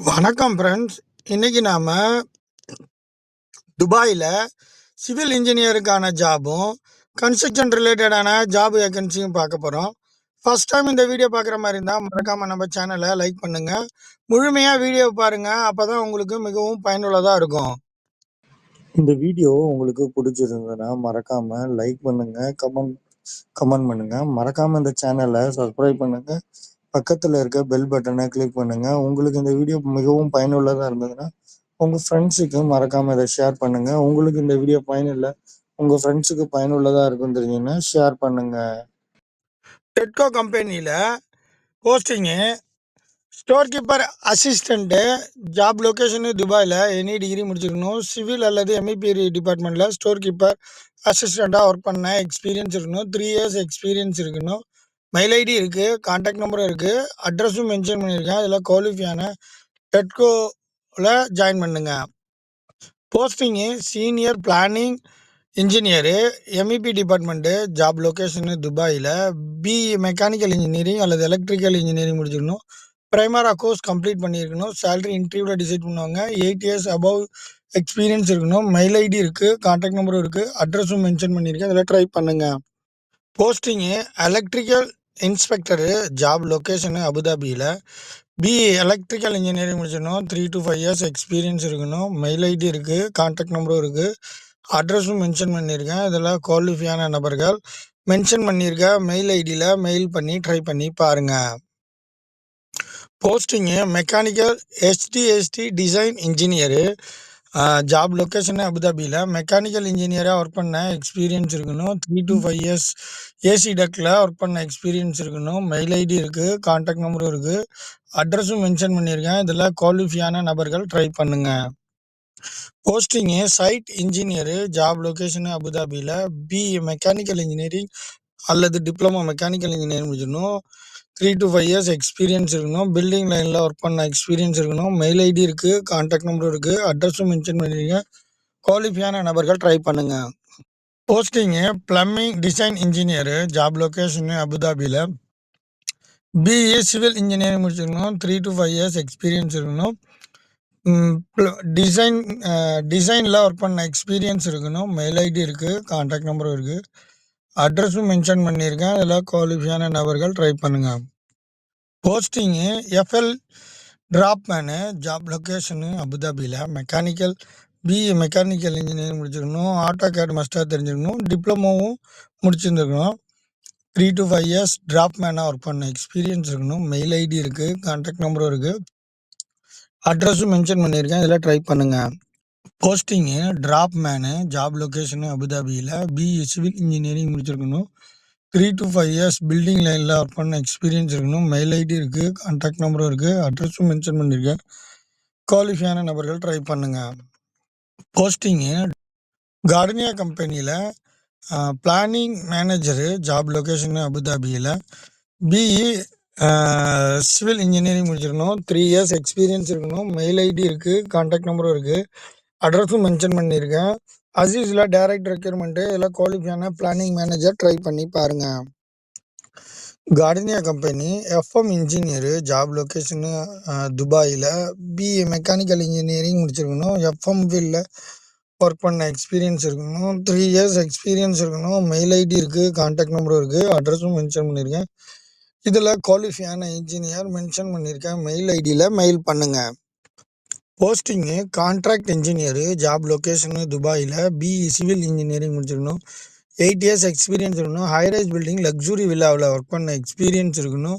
வணக்கம் ஃப்ரெண்ட்ஸ். இன்னைக்கு நாம துபாயில் சிவில் இன்ஜினியருக்கான ஜாபும், கன்ஸ்ட்ரக்ஷன் ரிலேட்டடான ஜாப் வேகன்சியும் பார்க்க போகிறோம் ஃபர்ஸ்ட் டைம் இந்த வீடியோ பார்க்குற மாதிரி இருந்தால் மறக்காம நம்ம சேனலை லைக் பண்ணுங்க. முழுமையாக வீடியோ பாருங்க. அப்பதான் உங்களுக்கு மிகவும் பயனுள்ளதாக இருக்கும். இந்த வீடியோ உங்களுக்கு பிடிச்சிருந்ததுன்னா மறக்காம லைக் பண்ணுங்க கமெண்ட் கமெண்ட் பண்ணுங்க மறக்காம இந்த சேனலை சப்ஸ்கிரைப் பண்ணுங்க பக்கத்துல இருக்க பெல் பட்டனை கிளிக் பண்ணுங்க உங்களுக்கு இந்த வீடியோ மிகவும் பயனுள்ளதா இருந்ததுன்னா உங்க ஃப்ரெண்ட்ஸுக்கு மறக்காம இதை ஷேர் பண்ணுங்க உங்களுக்கு இந்த வீடியோ பயனில்லை உங்க ஃப்ரெண்ட்ஸுக்கு பயனுள்ளதா இருக்கும் தெரிஞ்சுன்னா ஷேர் பண்ணுங்க டெட்கோ கம்பெனியில் posting store keeper assistant job location துபாயில் எனி டிகிரி முடிச்சிருக்கணும். சிவில் அல்லது எம்இபி டிபார்ட்மெண்ட்டில் ஸ்டோர் கீப்பர் அசிஸ்டண்ட்டாக ஒர்க் பண்ண எக்ஸ்பீரியன்ஸ் இருக்கணும். த்ரீ இயர்ஸ் எக்ஸ்பீரியன்ஸ் இருக்கணும். மெயில் ஐடி இருக்குது காண்டாக்ட் நம்பரும் இருக்குது அட்ரஸும் மென்ஷன் பண்ணியிருக்கேன். இதில் குவாலிஃபையான டெட்கோவில் ஜாயின் பண்ணுங்க. Posting senior planning engineer MEP department job location துபாயில் பிஇ மெக்கானிக்கல் இன்ஜினியரிங் அல்லது எலக்ட்ரிக்கல் இன்ஜினியரிங் முடிச்சிருக்கணும். ப்ரைமரா கோர்ஸ் கம்ப்ளீட் பண்ணியிருக்கணும். சேலரி இன்டர்வியூவில் டிசைட் பண்ணுவாங்க. எயிட் இயர்ஸ் அபவ் எக்ஸ்பீரியன்ஸ் இருக்கணும். மெயில் ஐடி இருக்குது காண்டாக்ட் நம்பரும் இருக்குது அட்ரஸும் மென்ஷன் பண்ணியிருக்கேன். அதில் ட்ரை பண்ணுங்கள் posting electrical inspector job location அபுதாபியில். பிஇ எலக்ட்ரிக்கல் இன்ஜினியரிங் முடிச்சிடணும். Three to five years experience இருக்கணும். மெயில் ஐடி இருக்குது கான்டாக்ட் நம்பரும் இருக்குது அட்ரஸும் மென்ஷன் பண்ணியிருக்கேன். இதில் குவாலிஃபையான நபர்கள் மென்ஷன் பண்ணியிருக்க மெயில் ஐடியில் மெயில் பண்ணி ட்ரை பண்ணி பாருங்கள் posting mechanical எஸ்டிஎஸ்டி design engineer job location அபுதாபியில் மெக்கானிக்கல் இன்ஜினியராக ஒர்க் பண்ண எக்ஸ்பீரியன்ஸ் இருக்கணும். Three to five years AC டக்கில் work பண்ண எக்ஸ்பீரியன்ஸ் இருக்கணும். மெயில் ஐடி இருக்குது கான்டாக்ட் நம்பரும் இருக்குது அட்ரஸும் மென்ஷன் பண்ணியிருக்கேன். இதில் குவாலிஃபியான நபர்கள் ட்ரை பண்ணுங்க. Posting site engineer job location அபுதாபியில் பிஇ மெக்கானிக்கல் இன்ஜினியரிங் அல்லது டிப்ளமோ மெக்கானிக்கல் இன்ஜினியரிங் முடிச்சிடணும் three to five years experience இருக்கணும். பில்டிங் லைனில் ஒர்க் பண்ண எக்ஸ்பீரியன்ஸ் இருக்கணும். மெயில் ஐடி இருக்குது கான்டாக்ட் நம்பரும் இருக்குது அட்ரஸும் மென்ஷன் பண்ணியிருக்கீங்க குவாலிஃபையான நபர்கள் ட்ரை பண்ணுங்கள் posting plumbing design engineer job location அபுதாபியில் பிஏ சிவில் இன்ஜினியரிங் முடிச்சிருக்கணும். த்ரீ டூ 5 இயர்ஸ் எக்ஸ்பீரியன்ஸ் இருக்கணும். டிசைன் டிசைனில் ஒர்க் பண்ண எக்ஸ்பீரியன்ஸ் இருக்கணும். மெயில் ஐடி இருக்குது கான்டாக்ட் நம்பரும் இருக்குது அட்ரஸும் மென்ஷன் பண்ணியிருக்கேன். இதில் குவாலிஃபையான நபர்கள் ட்ரை பண்ணுங்க. Posting FL draftsman job location அபுதாபியில் மெக்கானிக்கல் பிஇ மெக்கானிக்கல் இன்ஜினியரிங் முடிச்சிருக்கணும். ஆட்டோ கேட் மஸ்டாக தெரிஞ்சிருக்கணும். டிப்ளமோவும் முடிச்சிருந்துருக்கணும். த்ரீ டூ ஃபைவ் இயர்ஸ் ட்ராப்மேனாக ஒர்க் பண்ண எக்ஸ்பீரியன்ஸ் இருக்கணும். மெயில் ஐடி இருக்குது கான்டாக்ட் நம்பரும் இருக்குது அட்ரஸும் மென்ஷன் பண்ணியிருக்கேன். இதில் ட்ரை பண்ணுங்கள் போஸ்டிங்கு டிராப்மேனு ஜாப் லொக்கேஷனு அபுதாபியில் பிஇ சிவில் இன்ஜினியரிங் முடிச்சிருக்கணும். Three to five years building லைனில் ஒர்க் பண்ண எக்ஸ்பீரியன்ஸ் இருக்கணும். மெயில் ஐடி இருக்குது கான்டாக்ட் நம்பரும் இருக்குது அட்ரஸும் மென்ஷன் பண்ணியிருக்கேன். குவாலிஃபையான நபர்கள் ட்ரை பண்ணுங்கள் போஸ்டிங்கு கார்டனியா கம்பெனியில் பிளானிங் மேனேஜரு ஜாப் லொக்கேஷனு அபுதாபியில் பிஇ சிவில் இன்ஜினியரிங் முடிச்சிருக்கணும். த்ரீ இயர்ஸ் எக்ஸ்பீரியன்ஸ் இருக்கணும். மெயில் ஐடி இருக்குது கான்டாக்ட் நம்பரும் இருக்குது அட்ரஸும் மென்ஷன் பண்ணியிருக்கேன். அஸ் யூசுவலா டைரக்ட் ரெக்யூர்மெண்ட்டு இல்லை குவாலிஃபையான பிளானிங் மேனேஜர் ட்ரை பண்ணி பாருங்க. Gardenia company FM engineer job location துபாயில் பிஏ மெக்கானிக்கல் இன்ஜினியரிங் முடிச்சிருக்கணும். எஃப்எம் ஃபீல்டில் ஒர்க் பண்ண எக்ஸ்பீரியன்ஸ் இருக்கணும். த்ரீ இயர்ஸ் எக்ஸ்பீரியன்ஸ் இருக்கணும். மெயில் ஐடி இருக்குது கான்டாக்ட் நம்பரும் இருக்குது அட்ரஸும் மென்ஷன் பண்ணியிருக்கேன். இதில் குவாலிஃபையான இன்ஜினியர் மென்ஷன் பண்ணியிருக்கேன். மெயில் ஐடியில் மெயில் பண்ணுங்கள் posting contract engineer job location துபாயில் பிஇ சிவில் இன்ஜினியரிங் முடிச்சிருக்கணும். எயிட் இயர்ஸ் எக்ஸ்பீரியன்ஸ் இருக்கணும். ஹைரேஜ் பில்டிங் லக்ஸுரி வில்லாவில் ஒர்க் பண்ண எக்ஸ்பீரியன்ஸ் இருக்கணும்.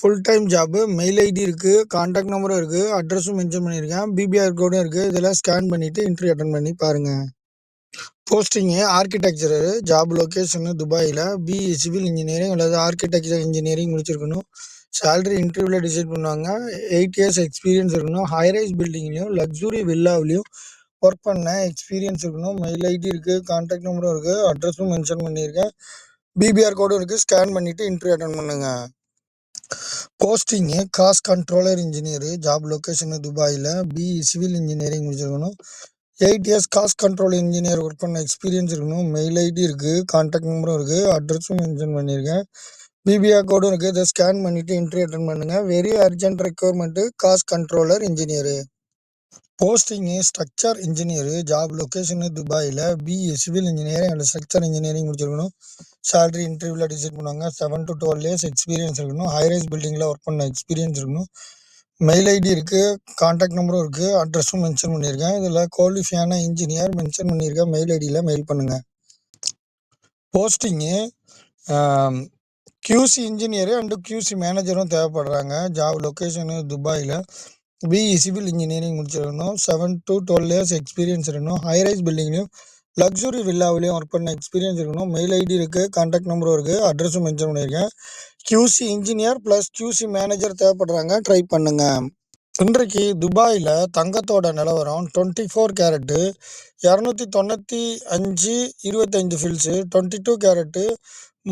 Full time job mail ID இருக்குது கான்டாக்ட் நம்பரும் இருக்குது அட்ரஸும் மென்ஷன் பண்ணியிருக்கேன். பிபிஆர் கோடும் இருக்குது இதெல்லாம் ஸ்கேன் பண்ணிவிட்டு இன்டர்வியூ அட்டன் பண்ணி பாருங்கள் போஸ்டிங்கு ஆர்க்கிடெக்சரு ஜாப் லொகேஷனு துபாயில் பிஇ சிவில் இன்ஜினியரிங் அல்லது ஆர்க்கிடெக்சர் இன்ஜினியரிங் முடிச்சிருக்கணும். சேலரி இன்டர்வியூவில் டிசைட் பண்ணுவாங்க. எயிட் இயர்ஸ் எக்ஸ்பீரியன்ஸ் இருக்கணும். ஹை ரைஸ் லக்ஸுரி வில்லாவிலையும் ஒர்க் பண்ண எக்ஸ்பீரியன்ஸ் இருக்கணும். மெயில் ஐடி இருக்குது கான்டாக்ட் நம்பரும் இருக்குது அட்ரஸும் மென்ஷன் பண்ணியிருக்கேன். பிபிஆர் கோடும் இருக்குது ஸ்கேன் பண்ணிவிட்டு இன்டர்வியூ அட்டன் பண்ணுங்கள் posting cost controller engineer job location துபாயில் பிஇ சிவில் இன்ஜினியரிங் முடிச்சிருக்கணும். Eight years cost control engineer work பண்ண எக்ஸ்பீரியன்ஸ் இருக்கணும். மெயில் ஐடி இருக்குது கான்டாக்ட் நம்பரும் இருக்குது அட்ரஸும் மென்ஷன் பண்ணியிருக்கேன். பிபிஆர் கோடும் இருக்குது இதை ஸ்கேன் பண்ணிவிட்டு இன்ட்ரி அட்டன் பண்ணுங்கள் very urgent requirement cost controller engineer posting structure engineer job location துபாயில் BE civil engineering and structure engineering முடிச்சிருக்கணும். சேலரி இன்டர்வியூவில் டிசைட் பண்ணுவாங்க. Seven to twelve years experience இருக்கணும். ஹைரைஸ் பில்டிங்கில் ஒர்க் பண்ண எக்ஸ்பீரியன்ஸ் இருக்கணும். மெயில் ஐடி இருக்குது கான்டாக்ட் நம்பரும் இருக்குது அட்ரஸும் மென்ஷன் பண்ணியிருக்கேன். இதில் குவாலிஃபையான இன்ஜினியர் மென்ஷன் பண்ணியிருக்கேன் மெயில் ஐடியில் மெயில் பண்ணுங்கள் posting QC engineer and QC மேனேஜரும் தேவைப்படுறாங்க. ஜாப் லொக்கேஷனு துபாயில். பிஇ சிவில் இன்ஜினியரிங் முடிச்சிருக்கணும் seven to twelve years experience இருக்கணும். ஹைரைஸ் பில்டிங்லையும் லக்ஸுரி வில்லாவிலையும் ஒர்க் பண்ண எக்ஸ்பீரியன்ஸ் இருக்கணும். மெயில் ஐடி இருக்குது கான்டாக்ட் நம்பரும் இருக்குது அட்ரஸும் மென்ஷன் பண்ணியிருக்கேன். QC engineer plus QC manager தேவைப்படுறாங்க. Try பண்ணுங்கள் இன்றைக்கு துபாயில் தங்கத்தோட நிலவரம் டுவெண்ட்டி ஃபோர் கேரட்டு இரநூத்தி தொண்ணூற்றி அஞ்சு இருபத்தஞ்சு ஃபில்ஸு டுவெண்ட்டி டூ கேரட்டு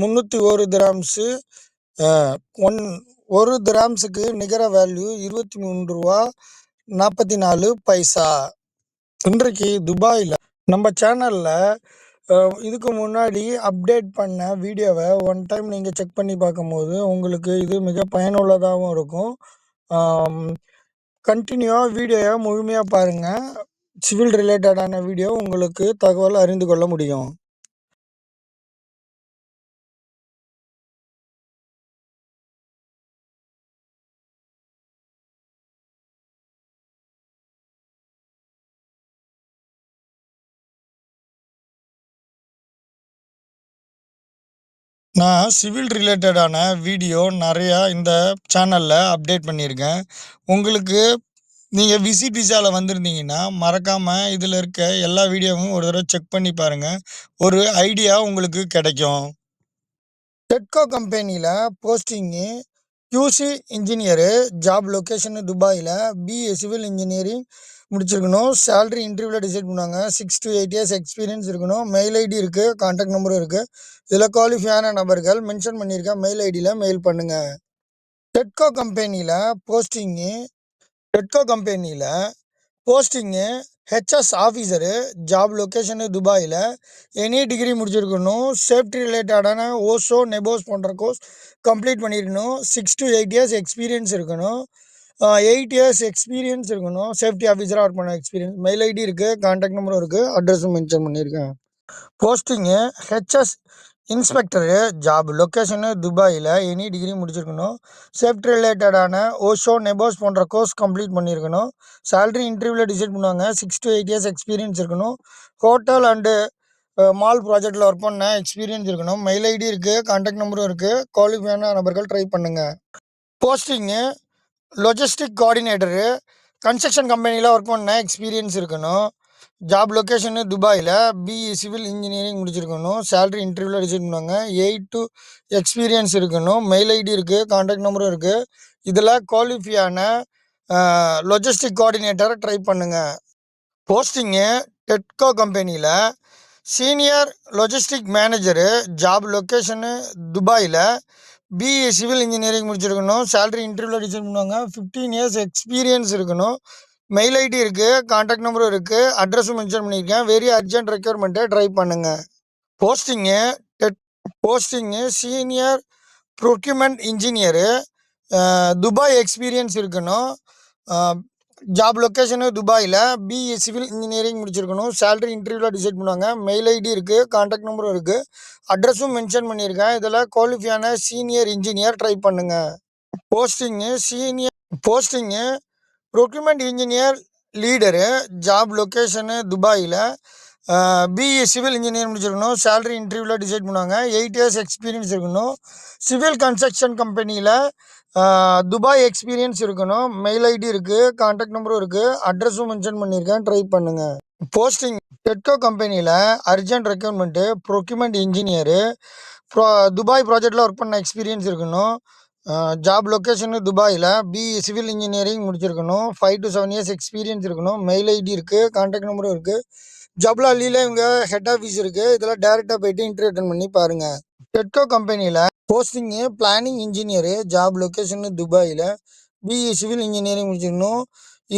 முந்நூற்றி ஒரு கிராம்ஸு ஒன் ஒரு கிராம்ஸுக்கு நிகர வேல்யூ இருபத்தி மூன்று ரூபா நாற்பத்தி நாலு பைசா. இன்றைக்கு துபாயில் நம்ம சேனலில் இதுக்கு முன்னாடி அப்டேட் பண்ண வீடியோவை ஒன் டைம் நீங்கள் செக் பண்ணி பார்க்கும்போது உங்களுக்கு இது மிக பயனுள்ளதாகவும் இருக்கும். கண்டினியூவாக வீடியோவை முழுமையாக பாருங்கள் சிவில் ரிலேட்டடான வீடியோ உங்களுக்கு தகவல் அறிந்து கொள்ள முடியும். நான் சிவில் ரிலேட்டடான வீடியோ நிறையா இந்த சேனலில் அப்டேட் பண்ணியிருக்கேன். உங்களுக்கு நீங்கள் விசிட் விசாவில் வந்திருந்தீங்கன்னா மறக்காமல் இதில் இருக்க எல்லா வீடியோவும் ஒரு தடவை செக் பண்ணி பாருங்கள் ஒரு ஐடியா உங்களுக்கு கிடைக்கும். டெட்கோ கம்பெனியில் posting QC engineer job location துபாயில் பிஏ சிவில் இன்ஜினியரிங் முடிச்சிருக்கணும். சேலரி இன்டர்வியூவில் டிசைட் பண்ணுவாங்க six to eight years experience இருக்கணும். மெயில் ஐடி இருக்குது காண்டாக்ட் நம்பரும் இருக்குது இதில் குவாலிஃபையான நபர்கள் மென்ஷன் பண்ணியிருக்கேன் மெயில் ஐடியில் மெயில் பண்ணுங்கள் டெட்கோ கம்பெனியில் போஸ்டிங்கு டெட்கோ கம்பெனியில் posting HS officer job location துபாயில் எனி டிகிரி முடிச்சிருக்கணும். சேஃப்டி ரிலேட்டடான ஓசோ நெபோஸ் போன்ற கோர்ஸ் கம்ப்ளீட் பண்ணியிருக்கணும் six to eight years experience இருக்கணும். எயிட் இயர்ஸ் எக்ஸ்பீரியன்ஸ் இருக்கணும். சேஃப்டி ஆஃபீஸராக ஒர்க் பண்ண எக்ஸ்பீரியன்ஸ் மெயில் ஐடி இருக்குது கான்டாக்ட் நம்பரும் இருக்குது அட்ரஸும் மென்ஷன் பண்ணியிருக்கேன். Posting HS inspector job location துபாயில் எனி டிகிரி முடிச்சிருக்கணும். சேஃப்டி ரிலேட்டடான ஓஷோ நெபோஸ் போன்ற கோர்ஸ் கம்ப்ளீட் பண்ணியிருக்கணும். சேல்ரி இன்டர்வியூவில் டிசைட் பண்ணுவாங்க. Six to eight years experience இருக்கணும். ஹோட்டல் அண்டு மால் ப்ராஜெக்டில் ஒர்க் பண்ண எக்ஸ்பீரியன்ஸ் இருக்கணும். மெயில் ஐடி இருக்குது கான்டாக்ட் நம்பரும் இருக்குது குவாலிஃபையான நபர்கள் ட்ரை பண்ணுங்கள் போஸ்டிங்கு லொஜிஸ்டிக் கோஆர்டினேட்டரு கன்ஸ்ட்ரக்ஷன் கம்பெனியில் ஒர்க் பண்ண எக்ஸ்பீரியன்ஸ் இருக்கணும். ஜாப் லொக்கேஷனு துபாயில் பிஇ சிவில் இன்ஜினியரிங் முடிச்சிருக்கணும். சேலரி இன்டர்வியூவில் ரிசீவ் பண்ணுவாங்க. எயிட் டு எக்ஸ்பீரியன்ஸ் இருக்கணும். மெயில் ஐடி இருக்குது கான்டாக்ட் நம்பரும் இருக்குது இதில் குவாலிஃபியான லொஜிஸ்டிக் கோஆர்டினேட்டரை ட்ரை பண்ணுங்கள் போஸ்டிங்கு டெட்கோ கம்பெனியில் senior logistic manager job location துபாயில் பிஇ சிவில் இன்ஜினியரிங் முடிச்சிருக்கணும். சேலரி இன்டர்வியூவில் டிசைட் பண்ணுவாங்க. ஃபிஃப்டீன் இயர்ஸ் எக்ஸ்பீரியன்ஸ் இருக்கணும். மெயில் ஐடி இருக்குது கான்டாக்ட் நம்பரும் இருக்குது அட்ரஸும் மென்ஷன் பண்ணியிருக்கேன். வெரி அர்ஜென்ட் ரெக்யர்மெண்ட்டை ட்ரை பண்ணுங்கள் posting dead posting senior procurement engineer Dubai experience இருக்கணும். ஜாப் லொக்கேஷனு துபாயில் பிஇ சிவில் இன்ஜினியரிங் முடிச்சிருக்கணும். சேலரி இன்டர்வியூவில் டிசைட் பண்ணுவாங்க. மெயில் ஐடி இருக்குது கான்டாக்ட் நம்பரும் இருக்குது அட்ரஸும் மென்ஷன் பண்ணியிருக்கேன். இதில் குவாலிஃபையான சீனியர் இன்ஜினியர் ட்ரை பண்ணுங்கள் posting senior posting procurement engineer leader job location துபாயில் பிஇ சிவில் இன்ஜினியர் முடிச்சிருக்கணும். சேலரி இன்டர்வியூவில் டிசைட் பண்ணுவாங்க. எயிட் இயர்ஸ் எக்ஸ்பீரியன்ஸ் இருக்கணும். சிவில் கன்ஸ்ட்ரக்ஷன் கம்பெனியில் துபாய் எக்ஸ்பீரியன்ஸ் இருக்கணும். மெயில் ஐடி இருக்குது கான்டாக்ட் நம்பரும் இருக்குது அட்ரஸும் மென்ஷன் பண்ணியிருக்கேன் ட்ரை பண்ணுங்கள் போஸ்டிங் டெட்கோ கம்பெனியில் urgent requirement procurement engineer bro Dubai ப்ராஜெக்டில் ஒர்க் பண்ண எக்ஸ்பீரியன்ஸ் இருக்கணும். ஜாப் லொக்கேஷனு துபாயில் பிஇ சிவில் இன்ஜினியரிங் முடிச்சிருக்கணும். Five to seven years experience இருக்கணும். மெயில் ஐடி இருக்குது கான்டாக்ட் நம்பரும் இருக்குது ஜப்லாலியில் இவங்க ஹெட் ஆஃபீஸ் இருக்குது இதெல்லாம் டேரெக்டாக போயிட்டு இன்டர்வியூ அட்டன் பண்ணி பாருங்கள் டெட்கோ கம்பெனியில் posting planning engineer job location துபாயில். பிஇ சிவில் இன்ஜினியரிங் முடிச்சிருக்கணும்.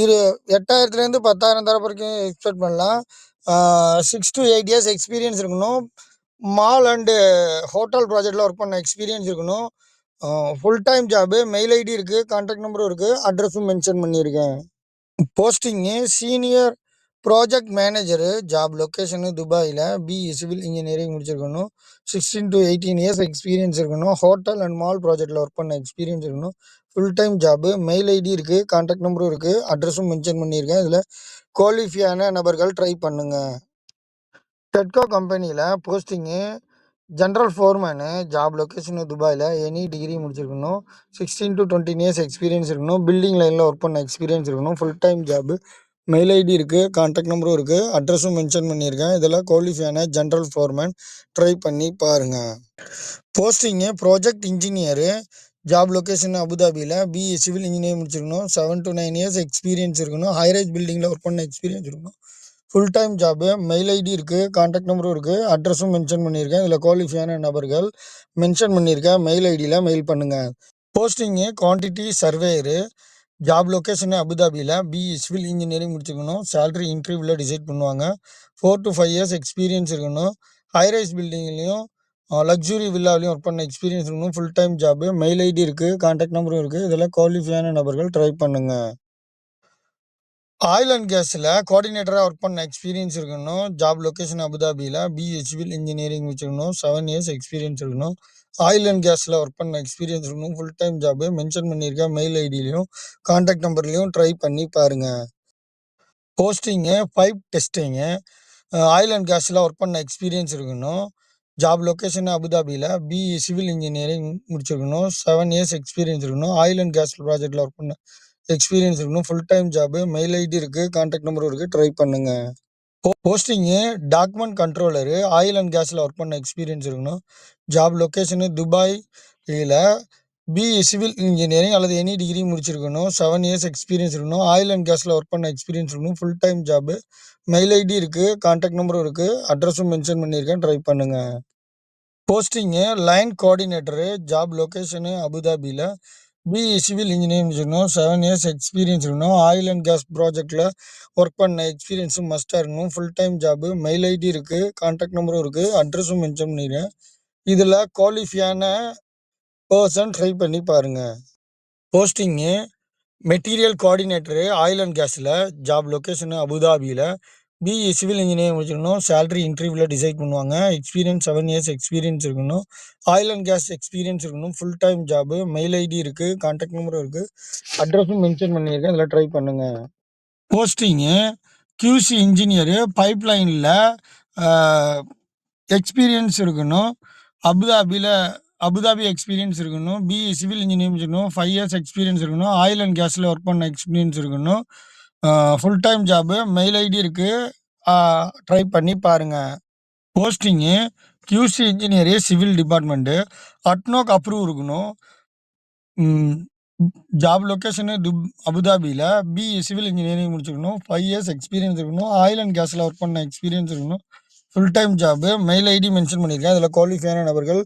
இரு எட்டாயிரத்துலேருந்து பத்தாயிரம் தர வரைக்கும் எக்ஸ்பெக்ட் பண்ணலாம். Six to eight years experience இருக்கணும். மால் அண்டு ஹோட்டல் ப்ராஜெக்டில் ஒர்க் பண்ண எக்ஸ்பீரியன்ஸ் இருக்கணும். Full time job. Mail ID இருக்குது கான்டாக்ட் நம்பரும் இருக்குது அட்ரஸும் மென்ஷன் பண்ணியிருக்கேன். Posting senior project manager. Job location துபாயில் பிஇ சிவில் இன்ஜினியரிங் முடிச்சிருக்கணும். 16-18 இயர்ஸ் எக்ஸ்பீரியன்ஸ் இருக்கணும். ஹோட்டல் அண்ட் மால் ப்ராஜெக்ட்டில் ஒர்க் பண்ண எக்ஸ்பீரியன்ஸ் இருக்கணும். Full time job. Mail ID இருக்குது கான்டாக்ட் நம்பரும் இருக்குது அட்ரஸும் மென்ஷன் பண்ணியிருக்கேன். இதில் குவாலிஃபையான நபர்கள் ட்ரை பண்ணுங்கள் டெட்கோ கம்பெனியில் posting general foreman. Job location துபாயில் எனி டிகிரி முடிச்சிருக்கணும். 16-20 இயர்ஸ் எக்ஸ்பீரியன்ஸ் இருக்கணும். பில்டிங் லைனில் ஒர்க் பண்ண எக்ஸ்பீரியன்ஸ் இருக்கணும். Full time job. Mail ID இருக்குது கான்டாக்ட் நம்பரும் இருக்குது அட்ரஸும் மென்ஷன் பண்ணியிருக்கேன். இதில் குவாலிஃபையான ஜென்ரல் ஃபோர்மேன் ட்ரை பண்ணி பாருங்கள் posting project engineer. Job location அபுதாபியில் பிஇ சிவில் இன்ஜினியரிங் முடிச்சிருக்கணும். 7-9 இயர்ஸ் எக்ஸ்பீரியன்ஸ் இருக்கணும். ஹை பில்டிங்கில் ஒர்க் பண்ண எக்ஸ்பீரியன்ஸ் இருக்கணும். Full time job. Mail ID இருக்குது கான்டாக்ட் நம்பரும் இருக்குது அட்ரஸும் மென்ஷன் பண்ணியிருக்கேன். இதில் குவாலிஃபையான நபர்கள் மென்ஷன் பண்ணியிருக்கேன். மெயில் ஐடியில் மெயில் பண்ணுங்கள் posting quantity surveyor. Job location அபுதாபியில் பிஇ சிவில் இன்ஜினியரிங் முடிச்சிருக்கணும். சேலரி இன்டர்வியூவில் டிசைட் பண்ணுவாங்க. 4-5 இயர்ஸ் எக்ஸ்பீரியன்ஸ் இருக்கணும். ஹை ரைஸ் லக்ஸுரி வில்லாவிலையும் ஒர்க் பண்ண எக்ஸ்பீரியன்ஸ் இருக்கணும். Full time job mail ID இருக்குது கான்டாக்ட் நம்பரும் இருக்குது இதெல்லாம் குவாலிஃபையான நபர்கள் ட்ரை பண்ணுங்க. ஆயில் அண்ட் கேஸில் கோஆர்டினேட்டராக ஒர்க் பண்ண எக்ஸ்பீரியன்ஸ் இருக்கணும். ஜாப் லொகேஷன் அபுதாபியில் பிஹெச்பில் இன்ஜினியரிங் வச்சுருக்கணும் செவன் இயர்ஸ் எக்ஸ்பீரியன்ஸ் இருக்கணும். ஆயில் அண்ட் கேஸில் ஒர்க் பண்ண எக்ஸ்பீரியன்ஸ் இருக்கணும். Full time job. மென்ஷன் பண்ணியிருக்கேன். மெயில் ஐடியிலையும் கான்டாக்ட் நம்பர்லேயும் ட்ரை பண்ணி பாருங்கள் posting pipe testing. Oil and கேஸில் ஒர்க் பண்ண எக்ஸ்பீரியன்ஸ் இருக்கணும். ஜாப் லொக்கேஷன் அபுதாபியில் பிஇ சிவில் இன்ஜினியரிங் முடிச்சிருக்கணும். செவன் இயர்ஸ் எக்ஸ்பீரியன்ஸ் இருக்கணும். ஆயில் அண்ட் கேஸ் ப்ராஜெக்டில் ஒர்க் பண்ண எக்ஸ்பீரியன்ஸ் இருக்கணும். Full time job. Mail ID இருக்குது கான்டாக்ட் நம்பரும் இருக்குது ட்ரை பண்ணுங்கள் posting document controller. Oil and கேஸில் ஒர்க் பண்ண எக்ஸ்பீரியன்ஸ் இருக்கணும். ஜாப் லொக்கேஷனு துபாய் இதில் பிஇ சிவில் இன்ஜினியரிங் அல்லது எனி டிகிரி முடிச்சிருக்கணும். செவன் இயர்ஸ் எக்ஸ்பீரியன்ஸ் இருக்கணும். ஆயில் அண்ட் கேஸில் ஒர்க் பண்ண எக்ஸ்பீரியன்ஸ் இருக்கணும். Full time job. Mail ID இருக்குது கான்டாக்ட் நம்பரும் இருக்குது அட்ரஸும் மென்ஷன் பண்ணியிருக்கேன். ட்ரை பண்ணுங்கள் posting line coordinator. Job location அபுதாபியில் பிஇ சிவில் இன்ஜினியரிங் முடிச்சிருக்கணும். செவன் இயர்ஸ் எக்ஸ்பீரியன்ஸ் இருக்கணும். ஆயில் அண்ட் கேஸ் ப்ராஜெக்டில் ஒர்க் பண்ண எக்ஸ்பீரியன்ஸும் மஸ்ட்டாக இருக்கணும். Full time job. Mail ID இருக்குது கான்டாக்ட் நம்பரும் இருக்குது அட்ரஸும் மென்ஷன் பண்ணிடுறேன் இதில் குவாலிஃபியான பர்சன் ட்ரை பண்ணி பாருங்கள் posting material coordinator. Oil and கேஸில் ஜாப் லொக்கேஷனு அபுதாபியில் பிஇ சிவில் இன்ஜினியரிங் முடிச்சிருக்கணும். சேலரி இன்டர்வியூவில் டிசைட் பண்ணுவாங்க. எக்ஸ்பீரியன்ஸ் செவன் இயர்ஸ் எக்ஸ்பீரியன்ஸ் இருக்கணும். ஆயில் அண்ட் கேஸ் எக்ஸ்பீரியன்ஸ் இருக்கணும். Full time job. Mail ID இருக்குது கான்டாக்ட் நம்பரும் இருக்குது அட்ரஸும் மென்ஷன் பண்ணியிருக்கேன். அதில் ட்ரை பண்ணுங்க. Posting QC engineer. பைப் லைனில் எக்ஸ்பீரியன்ஸ் இருக்கணும். அபுதாபியில் அபுதாபி எக்ஸ்பீரியன்ஸ் இருக்கணும். பிஇ சிவில் இன்ஜினியரிங் இருக்கணும் ஃபைவ் இயர்ஸ் எக்ஸ்பீரியன்ஸ் இருக்கணும். ஆயில் அண்ட் கேஸில் ஒர்க் பண்ண எக்ஸ்பீரியன்ஸ் இருக்கணும். Full time job. Mail ID இருக்கு. ட்ரை பண்ணி பாருங்க. Posting QC engineer. Civil department. ADNOC approve இருக்கணும். ம். ஜாப் லொகேஷனு துப் அபுதாபில. பி. சிவில் இன்ஜினியரிங் முடிச்சிருக்கணும். 5 இயர்ஸ் எக்ஸ்பீரியன்ஸ் இருக்கணும். ஆயில் அண்ட் கேஸ்ல ஒர்க் பண்ண எக்ஸ்பீரியன்ஸ் இருக்கணும். Full time job. Mail ID mention பண்ணியிருக்கேன். அதில் குவாலிஃபையான நபர்கள்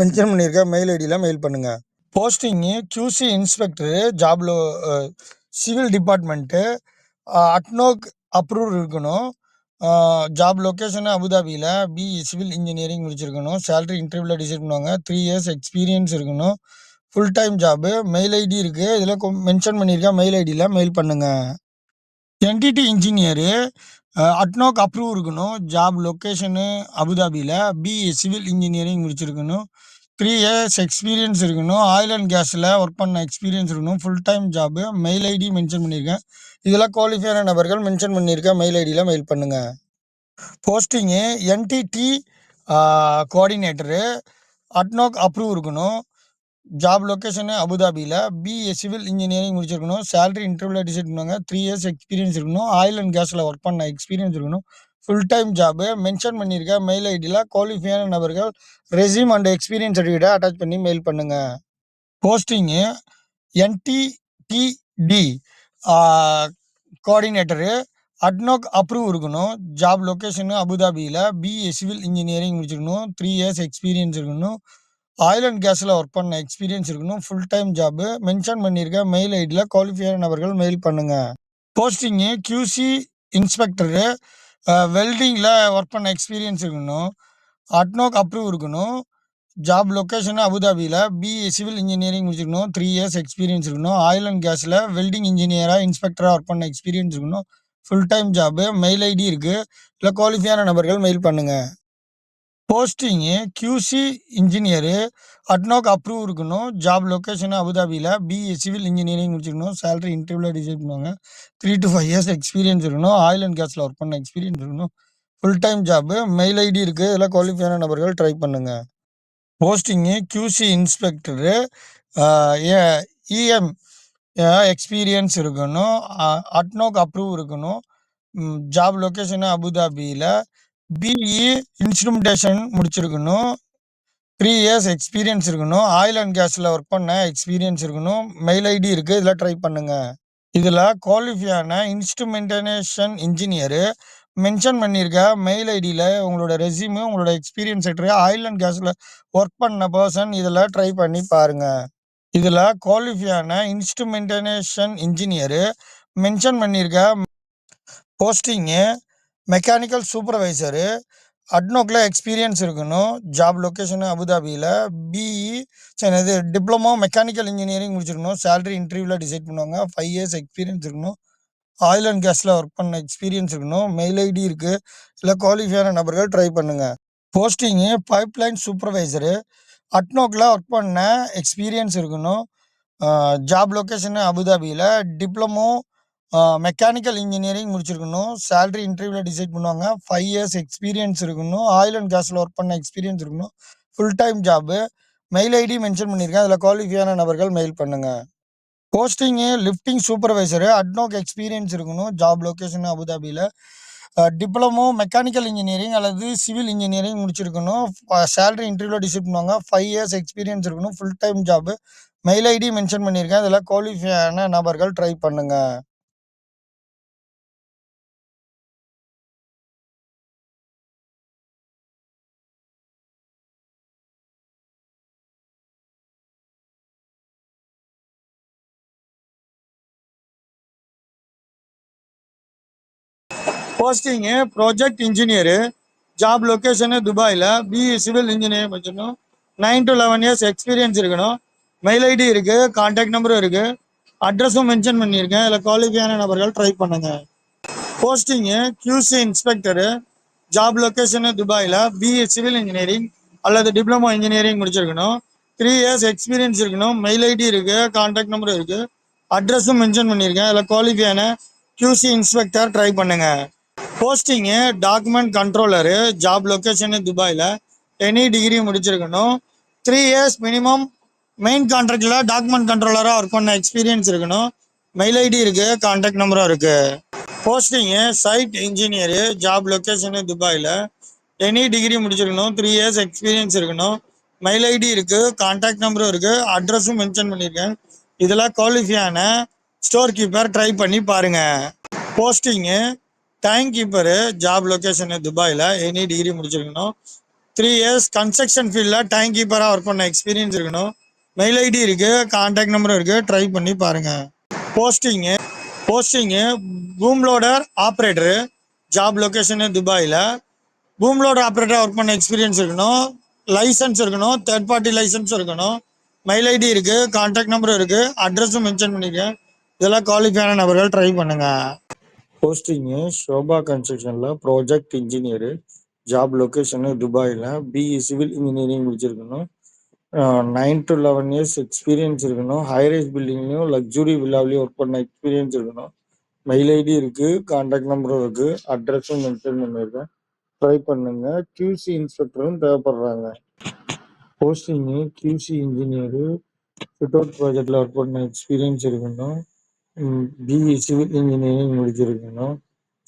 மென்ஷன் பண்ணியிருக்கேன். மெயில் ஐடியில மெயில் பண்ணுங்க. Posting QC inspector. ஜாப் லோ அ சிவில் டிபார்ட்மெண்ட்டு. அட்னோக் அப்ரூவ் இருக்கணும். ஜாப் லொக்கேஷனு அபுதாபியில் பிஇ சிவில் இன்ஜினியரிங் முடிச்சிருக்கணும். சேலரி இன்டர்வியூவில் டிசைட் பண்ணுவாங்க. த்ரீ இயர்ஸ் எக்ஸ்பீரியன்ஸ் இருக்கணும். Full time job. Mail ID இருக்குது இதில் மென்ஷன் பண்ணியிருக்கேன். மெயில் ஐடியில் மெயில் பண்ணுங்கள் என்டிடி இன்ஜினியரு. அட்னோக் அப்ரூவ் இருக்கணும். ஜாப் லொக்கேஷனு அபுதாபியில் பிஇ சிவில் இன்ஜினியரிங் முடிச்சிருக்கணும். த்ரீ இயர்ஸ் எக்ஸ்பீரியன்ஸ் இருக்கணும். ஆயில் அண்ட் கேஸில் ஒர்க் பண்ண எக்ஸ்பீரியன்ஸ் இருக்கணும். Full time job. Mail ID mention பண்ணியிருக்கேன். இதெல்லாம் குவாலிஃபையான நபர்கள் மென்ஷன் பண்ணியிருக்கேன். மெயில் ஐடியில் மெயில் பண்ணுங்கள் posting NDT coordinator. ADNOC approve இருக்கணும். ஜாப் லொகேஷனு அபுதாபியில் பிஏ சிவில் இன்ஜினியரிங் முடிச்சிருக்கணும். சேலரி இன்டர்வியூவில் டிசைட் பண்ணுவாங்க. த்ரீ இயர்ஸ் எக்ஸ்பீரியன்ஸ் இருக்கணும். ஆயில் அண்ட் கேஸில் ஒர்க் பண்ண எக்ஸ்பீரியன்ஸ் இருக்கணும். Full time job. மென்ஷன் பண்ணியிருக்கேன். மெயில் ஐடியில் குவாலிஃபையான நபர்கள் ரெஸ்யூம் அண்ட் எக்ஸ்பீரியன்ஸ் சர்டிஃபிகேட்டை அட்டாச் பண்ணி மெயில் பண்ணுங்கள் posting NDTT coordinator. ADNOC approve இருக்கணும். ஜாப் லொகேஷனு அபுதாபியில் பிஏ சிவில் இன்ஜினியரிங் முடிச்சிருக்கணும். த்ரீ இயர்ஸ் எக்ஸ்பீரியன்ஸ் இருக்கணும். ஆயில் அண்ட் கேஸில் ஒர்க் பண்ண எக்ஸ்பீரியன்ஸ் இருக்கணும். Full time job. மென்ஷன் பண்ணியிருக்கேன். மெயில் ஐடியில் குவாலிஃபையான நபர்கள் மெயில் பண்ணுங்கள் போஸ்டிங்கு கியூசி இன்ஸ்பெக்டரு. வெல்டிங்கில் ஒர்க் பண்ண எக்ஸ்பீரியன்ஸ் இருக்கணும். அட்னோக் அப்ரூவ் இருக்கணும். ஜாப் லொக்கேஷன் அபுதாபியில் பிஇ சிவில் இன்ஜினியரிங் முடிச்சிருக்கணும். த்ரீ இயர்ஸ் எக்ஸ்பீரியன்ஸ் இருக்கணும். ஆயில் அண்ட் கேஸில் வெல்டிங் இன்ஜினியராக இன்ஸ்பெக்டராக ஒர்க் பண்ண எக்ஸ்பீரியன்ஸ் இருக்கணும். Full time job. Mail ID இருக்குது இல்லை குவாலிஃபையான நபர்கள் மெயில் பண்ணுங்கள் posting QC engineer ADNOC approve இருக்கணும். ஜாப் லொக்கேஷன் அபுதாபியில் பிஇ சிவில் இன்ஜினியரிங் முடிச்சிருக்கணும். சேலரி இன்டர்வியூவில் டிசைட் பண்ணுவாங்க. 3-5 இயர்ஸ் எக்ஸ்பீரியன்ஸ் இருக்கணும். ஆயில் அண்ட் கேஸில் ஒர்க் பண்ண எக்ஸ்பீரியன்ஸ் இருக்கணும். Full time job mail ID இருக்குது இதெல்லாம் குவாலிஃபையான நபர்கள் ட்ரை பண்ணுங்கள் posting QC inspector EM experience இருக்கணும். அ அட்னோக் அப்ரூவ் இருக்கணும். ஜாப் லொக்கேஷனு அபுதாபியில் பிஇ இன்ஸ்ட்ருமெண்டேஷன் முடிச்சிருக்கணும். த்ரீ இயர்ஸ் எக்ஸ்பீரியன்ஸ் இருக்கணும். ஆயில் அண்ட் கேஸில் ஒர்க் பண்ண எக்ஸ்பீரியன்ஸ் இருக்கணும். மெயில் ஐடி இருக்குது இதில் ட்ரை பண்ணுங்க. இதில் குவாலிஃபையான இன்ஸ்ட்ருமெண்டேஷன் இன்ஜினியரு மென்ஷன் பண்ணியிருக்க மெயில் ஐடியில் உங்களோட ரெசியூமு உங்களோட எக்ஸ்பீரியன்ஸ் லெட்டர், ஆயில் அண்ட் கேஸில் ஒர்க் பண்ண பெர்சன் இதில் ட்ரை பண்ணி பாருங்கள் இதில் குவாலிஃபையான இன்ஸ்ட்ருமெண்டேஷன் இன்ஜினியரு மென்ஷன் பண்ணியிருக்க போஸ்டிங்கு மெக்கானிக்கல் சூப்பர்வைசரு அட்னோக்கில் எக்ஸ்பீரியன்ஸ் இருக்கணும். ஜாப் லொக்கேஷனு அபுதாபியில் பிஇ இது டிப்ளமோ மெக்கானிக்கல் இன்ஜினியரிங் முடிச்சிருக்கணும். சேலரி இன்டர்வியூவில் டிசைட் பண்ணுவாங்க. ஃபைவ் இயர்ஸ் எக்ஸ்பீரியன்ஸ் இருக்கணும். ஆயில் அண்ட் கேஸில் ஒர்க் பண்ண எக்ஸ்பீரியன்ஸ் இருக்கணும். மெயில் ஐடி இருக்குது இல்லை குவாலிஃபையான நபர்கள் ட்ரை பண்ணுங்கள் போஸ்டிங்கு பைப்லைன் சூப்பர்வைசரு அட்னோக்கில் ஒர்க் பண்ண எக்ஸ்பீரியன்ஸ் இருக்கணும். ஜாப் லொக்கேஷனு அபுதாபியில் டிப்ளமோ மெக்கானிக்கல் இன்ஜினியரிங் முடிச்சிருக்கணும். சேலரி இன்டர்வியூவில் டிசைட் பண்ணுவாங்க. ஃபைவ் இயர்ஸ் எக்ஸ்பீரியன்ஸ் இருக்கணும். ஆயில் அண்ட் கேஸில் ஒர்க் பண்ண எக்ஸ்பீரியன்ஸ் இருக்கணும். Full time job mail ID mention பண்ணியிருக்கேன். அதில் குவாலிஃபையான நபர்கள் மெயில் பண்ணுங்கள் posting lifting supervisor ADNOC experience இருக்கணும். ஜாப் லொக்கேஷன் அபுதாபியில் டிப்ளமோ மெக்கானிக்கல் இன்ஜினியரிங் அல்லது சிவில் இன்ஜினியரிங் முடிச்சிருக்கணும். சேலரி இன்டர்வியூவில் டிசைட் பண்ணுவாங்க. ஃபைவ் இயர்ஸ் எக்ஸ்பீரியன்ஸ் இருக்கணும். Full time job mail ID mention பண்ணியிருக்கேன். அதில் குவாலிஃபையான நபர்கள் ட்ரை பண்ணுங்கள் posting project engineer job location துபாயில் BE civil engineering படிச்சிடணும் nine to eleven years experience இருக்கணும். மெயில் ஐடி இருக்கு. கான்டாக்ட் நம்பரும் இருக்கு. அட்ரஸும் மென்ஷன் பண்ணியிருக்கேன். இதில் குவாலிஃபையான நபர்கள் ட்ரை பண்ணுங்க. Posting QC inspector job location துபாயில் பிஇ சிவில் இன்ஜினியரிங் அல்லது டிப்ளமோ இன்ஜினியரிங் முடிச்சிருக்கணும். த்ரீ இயர்ஸ் எக்ஸ்பீரியன்ஸ் இருக்கணும். மெயில் ஐடி இருக்கு. கான்டாக்ட் நம்பரும் இருக்கு. அட்ரஸும் மென்ஷன் பண்ணியிருக்கேன். இதில் குவாலிஃபையான கியூசி இன்ஸ்பெக்டர் ட்ரை பண்ணுங்க. Posting document controller job location துபாயில் எனி டிகிரி முடிச்சிருக்கணும். த்ரீ இயர்ஸ் மினிமம் மெயின் கான்ட்ராக்டில் டாக்குமெண்ட் கண்ட்ரோலராக ஒர்க் பண்ண எக்ஸ்பீரியன்ஸ் இருக்கணும். மெயில் ஐடி இருக்குது கான்டாக்ட் நம்பரும் இருக்குது posting site engineer job location துபாயில் எனி டிகிரி முடிச்சிருக்கணும். த்ரீ இயர்ஸ் எக்ஸ்பீரியன்ஸ் இருக்கணும். மெயில் ஐடி இருக்குது கான்டாக்ட் நம்பரும் இருக்குது அட்ரஸும் மென்ஷன் பண்ணியிருக்கேன். இதுல குவாலிஃபையான ஸ்டோர் கீப்பர் ட்ரை பண்ணி பாருங்கள் posting tank keeper job location துபாயில் எனி டிகிரி முடிச்சிருக்கணும். த்ரீ இயர்ஸ் கன்ஸ்ட்ரக்ஷன் ஃபீல்டில் டேங்க் கீப்பராக ஒர்க் பண்ண எக்ஸ்பீரியன்ஸ் இருக்கணும். மெயில் ஐடி இருக்குது கான்டாக்ட் நம்பரும் இருக்குது ட்ரை பண்ணி பாருங்கள் posting posting boom loader job location துபாயில் பூம் ஆப்ரேட்டராக ஒர்க் பண்ண எக்ஸ்பீரியன்ஸ் இருக்கணும். லைசன்ஸ் இருக்கணும். தேர்ட் பார்ட்டி லைசன்ஸ் இருக்கணும். மெயில் ஐடி இருக்குது கான்டாக்ட் நம்பரும் இருக்குது அட்ரஸும் மென்ஷன் பண்ணியிருக்கேன். இதெல்லாம் குவாலிஃபையான நபர்கள் ட்ரை பண்ணுங்கள் போஸ்டிங்கு ஷோபா கன்ஸ்ட்ரக்ஷன்ல ப்ராஜெக்ட் இன்ஜினியரு ஜாப் லொக்கேஷனு துபாயில் பிஇ சிவில் இன்ஜினியரிங் முடிச்சிருக்கணும். Nine to eleven years experience இருக்கணும். ஹை பில்டிங்லேயும் பில்டிங்லயும், லக்ஸுரி வில்லாவிலையும் ஒர்க் பண்ண எக்ஸ்பீரியன்ஸ் இருக்கணும். மெயில் ஐடி இருக்கு. கான்டாக்ட் நம்பரும் இருக்கு. அட்ரஸும் மென்ஷன் பண்ணியிருக்கேன். ட்ரை பண்ணுங்க. கியூசி இன்ஸ்பெக்டரும் தேவைப்படுறாங்க. Posting QC engineer fit out ப்ராஜெக்ட்ல ஒர்க் பண்ண எக்ஸ்பீரியன்ஸ் இருக்கணும். ம் பிஇ சிவில் இன்ஜினியரிங் முடிச்சிருக்கணும்.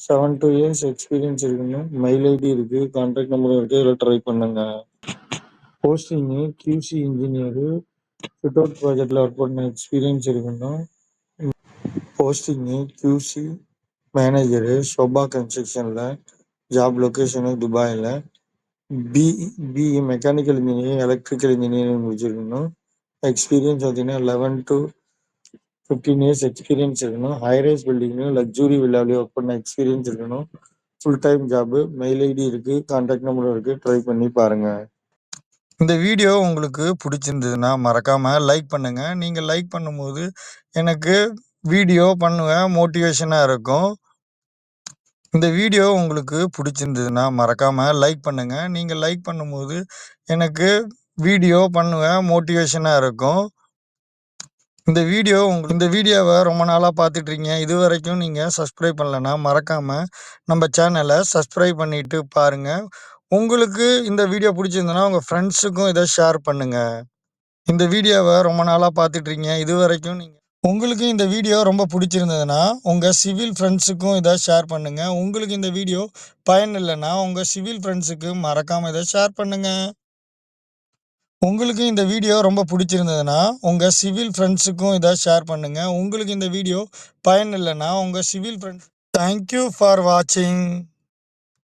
செவன் டூ இயர்ஸ் எக்ஸ்பீரியன்ஸ் இருக்கணும். மெயில் ஐடி இருக்கு. கான்டாக்ட் நம்பர் இருக்கு. இதில் ட்ரை பண்ணுங்க. Posting QC engineer fit out ப்ராஜெக்ட்ல ஒர்க் பண்ண எக்ஸ்பீரியன்ஸ் இருக்கணும். போஸ்டிங் கியூசி மேனேஜரு ஷோபா கன்ஸ்ட்ரக்ஷன்ல. ஜாப் லொக்கேஷனு துபாயில் B BE mechanical engineering, electrical engineering முடிச்சிருக்கணும். எக்ஸ்பீரியன்ஸ் பார்த்தீங்கன்னா லெவன் டு 15 இயர்ஸ் எக்ஸ்பீரியன்ஸ் இருக்கணும். ஹை ரைஸ் பில்டிங்லயும், லக்ஸுரி வில்லாலையும் ஒர்க் பண்ண எக்ஸ்பீரியன்ஸ் இருக்கணும். Full time job. Mail ID இருக்கு. கான்டாக்ட் நம்பரும் இருக்கு. ட்ரை பண்ணி பாருங்க. இந்த வீடியோ உங்களுக்கு பிடிச்சிருந்ததுன்னா மறக்காம லைக் பண்ணுங்க. நீங்க லைக் பண்ணும்போது, எனக்கு வீடியோ பண்ணுவேன் மோட்டிவேஷனா இருக்கும். இந்த வீடியோ உங்களுக்கு பிடிச்சிருந்ததுன்னா மறக்காம லைக் பண்ணுங்க. நீங்க லைக் பண்ணும்போது, எனக்கு வீடியோ பண்ணுவேன் மோட்டிவேஷனா இருக்கும். இந்த வீடியோ உங்களுக்கு இந்த வீடியோவை ரொம்ப நாளாக பார்த்துட்ருக்கீங்க. இதுவரைக்கும் நீங்கள் சப்ஸ்கிரைப் பண்ணலன்னா, மறக்காமல் நம்ம சேனலை சப்ஸ்கிரைப் பண்ணிட்டு பாருங்கள் உங்களுக்கு இந்த வீடியோ புடிச்சிருந்ததுன்னா, உங்கள் ஃப்ரெண்ட்ஸுக்கும் இதை ஷேர் பண்ணுங்கள் இந்த வீடியோவை ரொம்ப நாளாக பார்த்துட்ருக்கீங்க. இதுவரைக்கும் நீங்கள் உங்களுக்கு இந்த வீடியோ ரொம்ப பிடிச்சிருந்ததுன்னா உங்கள் சிவில் ஃப்ரெண்ட்ஸுக்கும் இதை ஷேர் பண்ணுங்கள் உங்களுக்கு இந்த வீடியோ பயன் இல்லைன்னா உங்கள் சிவில் ஃப்ரெண்ட்ஸுக்கு மறக்காமல் இதை ஷேர் பண்ணுங்கள் உங்களுக்கு இந்த வீடியோ ரொம்ப பிடிச்சிருந்ததுன்னா உங்கள் சிவில் ஃப்ரெண்ட்ஸுக்கும் இதை ஷேர் பண்ணுங்கள் உங்களுக்கு இந்த வீடியோ பயன் இல்லைன்னா உங்கள் civil friends thank you for வாட்சிங்.